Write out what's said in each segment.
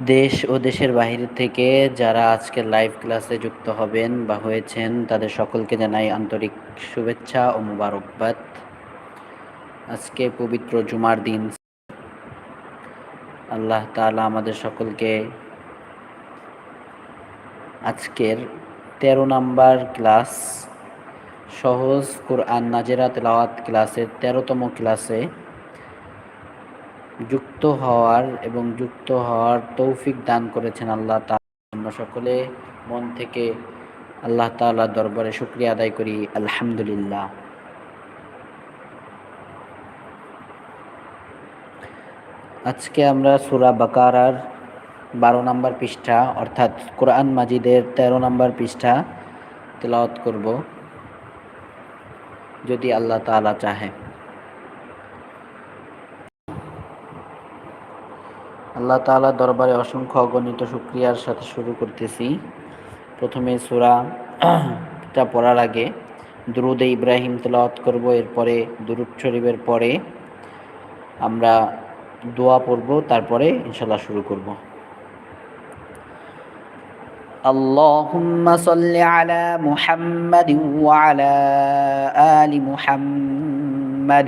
দেশ ও দেশের বাহির থেকে যারা আজকে লাইভ ক্লাসে যুক্ত হবেন বা হয়েছেন, তাদের সকলকে জানাই আন্তরিক শুভেচ্ছা ও মুবারকবাদ। আজকে পবিত্র জুমার দিন। আল্লাহ তাআলা আমাদের সকলকে আজকের তেরো নাম্বার ক্লাস সহজ কোরআন নাজেরা তেলাওয়াত ক্লাসের তেরোতম ক্লাসে যুক্ত হওয়ার এবং যুক্ত হওয়ার তৌফিক দান করেছেন আল্লাহ আমরা সকলে মন থেকে আল্লাহ তাআলার দরবারে শুক্রিয়া আদায় করি। আলহামদুলিল্লাহ। আজকে আমরা সুরা বাকারার বারো নম্বর পৃষ্ঠা, অর্থাৎ কোরআন মাজিদের তেরো নম্বর পৃষ্ঠা তেলাওয়াত করব, যদি আল্লাহ তাআলা চাহে। আল্লাহ তাআলা দরবারে অসংখ্য অগণিত শুক্রিয়ার সাথে শুরু করতেছি প্রথমে সুরাটা পড়ার আগে দুরুদে ইব্রাহিম তেলাওয়াত করব এরপরে দুরুদ শরীফের পরে আমরা দোয়া পড়ব তারপরে ইনশাল্লাহ শুরু করব اللهم صل على محمد وعلى آل محمد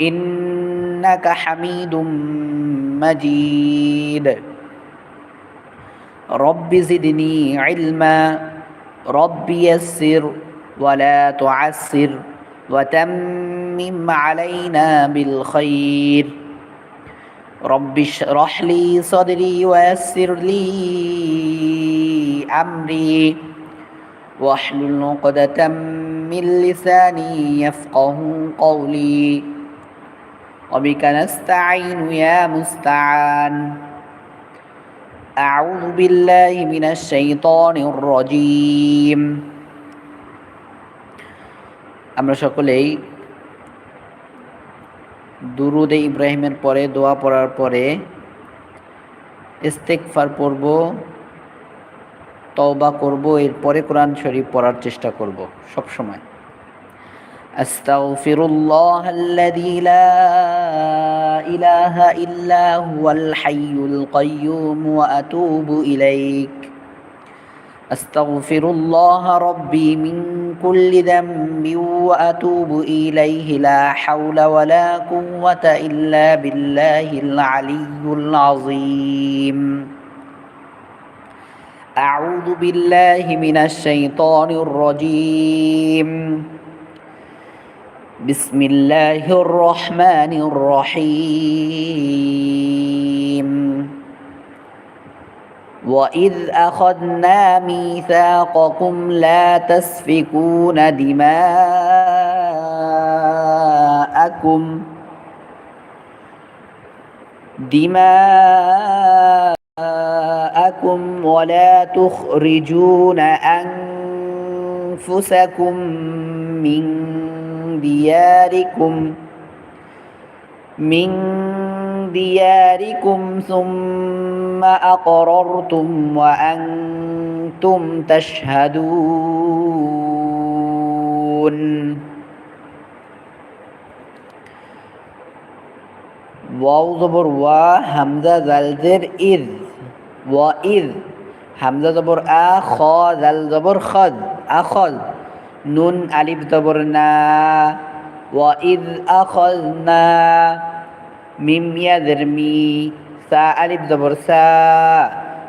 إنك حميد مجيد. رب زدني علما رب يسر ولا تعسر وتمم علينا بالخير. رب اشرح لي صدري ويسر لي أمري واحلل عقدة من لساني يفقه قولي. وبك نستعين يا مستعان أعوذ بالله من الشيطان الرجيم আমরা সকলেই দুরুদে ইব্রাহিমের পরে দোয়া পড়ার পরে ইস্তেকফার পড়ব তওবা করব এরপরে কোরআন শরীফ পড়ার চেষ্টা করব সব সময় أستغفر الله الذي لا إله إلا هو الحي القيوم وأتوب إليك. أستغفر الله ربي من كل ذنب وأتوب إليه. لا حول ولا قوة إلا بالله العلي العظيم. أعوذ بالله من الشيطان الرجيم. بسم الله الرحمن الرحيم. وإذ أخذنا ميثاقكم لا تسفكون دماءكم دماءكم ولا تخرجون أنفسكم أنفسكم من دياركم من دياركم ثم أقررتم وأنتم تشهدون. واو زبر وا زلزر إذ وإذ حمزة زبر آ خا زلزبر خذ আখল। নুন, আলিফ, জবর, না। ওয়া ইদ আখলনা মিম ইয়াদের মি, সা, আলিফ, জবর, সা।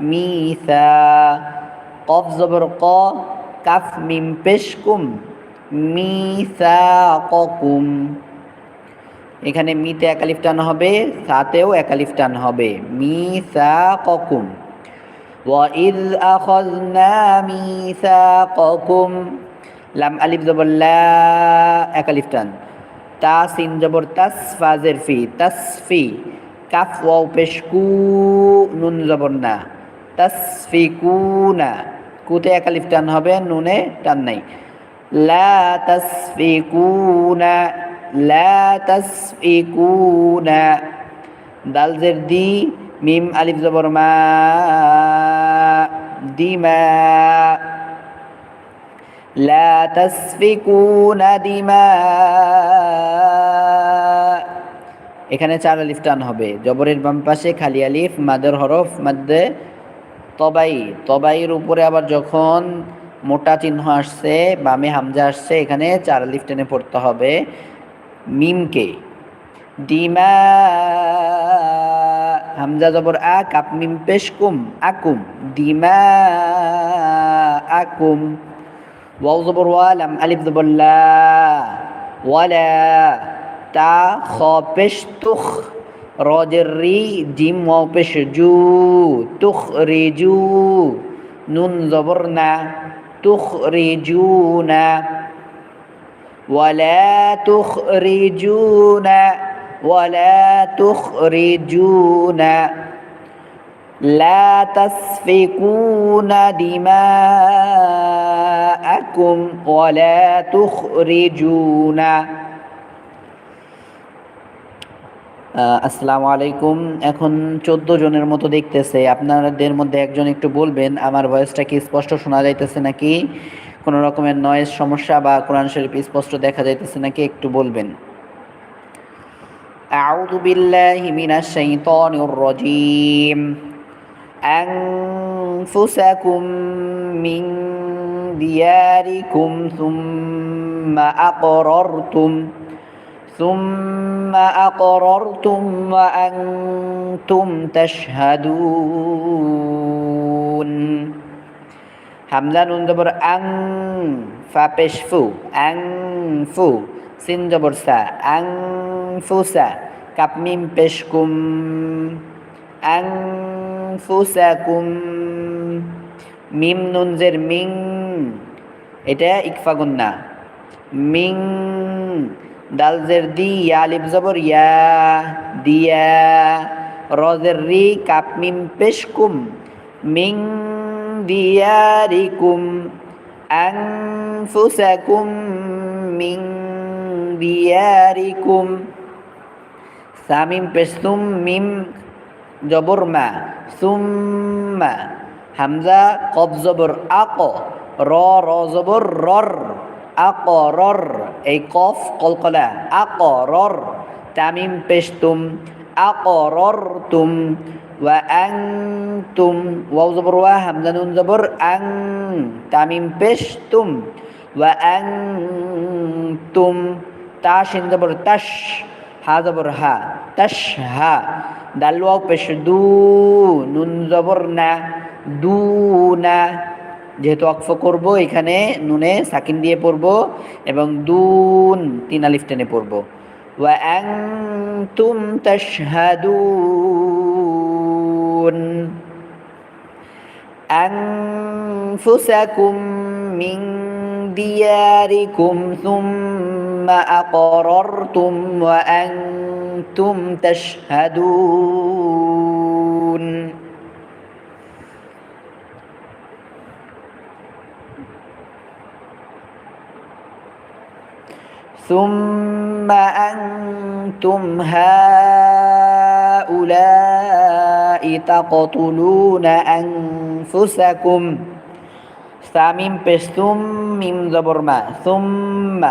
মি, সা। কফ, জবর, ক। কাফ, মিম, পেশ, কুম। মিসাকুম এখানে মিতে একালিফ টান হবে, সাতেও একালিফ টান হবে। মিসাকুম وإذ أخذنا ميثاقكم লাম আলিফ জবর লা একালিফ টান তা সিন জবর তাস ফাজের ফি তাসফি কাফ ওয়াও পেশ কু নুন জবর না তাসফিকুনা কুতে একালিফ টান হবে নুনে টান নাই লা তাসফিকুনা লা তাসফিকুনা দাল জের দি মিম, আলিফ, জবর, মা দিমা লা তাসফিকুনা দিমা এখানে চার আলিফ টান হবে। জবরের বাম পাশে খালি আলিফ, মাদের হরফ, মাদ্দে তবাই। তবাইয়ের উপরে আবার যখন মোটা চিহ্ন আসছে, বামে হামজা আসছে, এখানে চার আলিফ টেনে পড়তে হবে মিমকে। ডিমা। হামজা জবর আ কাপ মিম পেশ কুম আকুম ডিমা আকুম ওয়াও জবর ওয়া লাম আলিফ জবর লা ওয়ালা তা খ পেশ তুখ রজের রি জিম ওয়াও পেশ জু তুখ রি জু নুন জবর না তুখ রি জু না ولا تخرجون ولا تخرجون لا تسفكون دماءكم ولا تخرجون আসসালামু আলাইকুম এখন চোদ্দ জনের মতো দেখতেছে আপনাদের মধ্যে একজন একটু বলবেন আমার ভয়েসটা কি স্পষ্ট শোনা যাইতেছে নাকি কোনো রকমের নয়েজ সমস্যা বা কোরআন শরীফ স্পষ্ট দেখা যাইতেছে নাকি একটু বলবেন أعوذ بالله من الشيطان الرجيم أنفسكم من دياركم ثم أقررتم ثم أقررتم وأنتم تشهدون حملان دبر أن فابشفو أنفو সিন জবর সা আং ফুসা কাপ মিম পেশ কুম আং ফুসাকুম মিম নুন জের মিং এটা ইকফা গুন্না মিং দাল জের দি ইয়া লিপ জবর ইয়া দিয়া রজের রি কাপ মিম পেশ কুম মিং دياركم أنفسكم من বিয়ারিকুম সামিম পেসুম মিম জবর মা সুম্মা হামজা কব জবর আক র র জবর রর আক রর এই কফ কলকলা আক রর তামিম পেস্তুম আক রর তুম ওয়া আং তুম ওয়াউ জবর ওয়া হামজা নুন জবর আং তামিম পেস্তুম ওয়া আং তুম তা শিন জবর তাশ হা জবর হা তাশ হা দাল ওয়াও পেশ দু নুন জবর না দু না যেহেতু অক্ফ করব এখানে নুনে সাকিন দিয়ে পড়ব এবং দুন তিন আলিফ টেনে পড়ব ওয়া আং তুম তাশহাদুন أنفسكم من دياركم ثم ثم أقررتم وأنتم تشهدون ثم أنتم هؤلاء تقتلون أنفسكم ثم من ثم